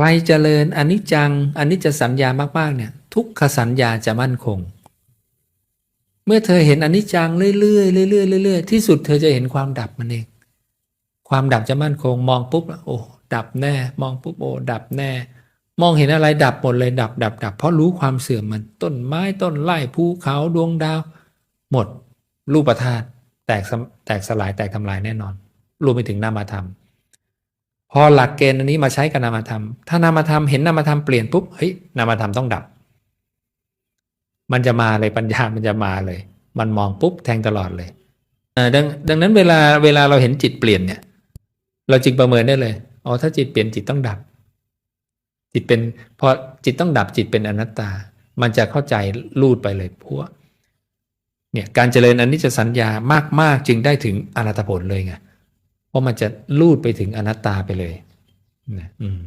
ใครเจริญอนิจจังอนิจจสัญญามากๆเนี่ยทุกขสัญญาจะมั่นคง เมื่อเธอเห็นอนิจจังเรื่อยๆเรื่อยๆเรื่อยๆที่สุดเธอจะเห็นความดับมันเอง ความดับจะมั่นคง มองปุ๊บแล้วโอ้ดับแน่ มองปุ๊บโอ้ดับแน่ มองเห็นอะไรดับหมดเลยดับดับดับเพราะรู้ความเสื่อมมันต้นไม้ต้นไร่ภูเขาดวงดาว หมดรูปธาตุแตกแตกสลายแตกทำลายแน่นอนรวมไปถึงนามธรรม พอหลักเกณฑ์อันนี้มาใช้กับนามธรรม ถ้านามธรรมเห็นนามธรรมเปลี่ยนปุ๊บเฮ้ยนามธรรมต้องดับ มันจะมาเลยปัญญามันจะมาเลย มันมองปุ๊บแทงตลอดเลยอ่อดังดังนั้นเวลาเวลาเราเห็นจิตเปลี่ยนเนี่ย เราจึงประเมินได้เลยอ๋อถ้าจิตเปลี่ยนจิตต้องดับ จิตเป็นพอจิตต้องดับจิตเป็นอนัตตา มันจะเข้าใจลูดไปเลยพวกเนี่ยการเจริญอนิจจสัญญามากๆ จึงได้ถึงอนัตตผลเลยไง เพราะมันจะลูดไปถึงอนัตตาไปเลยนะอืม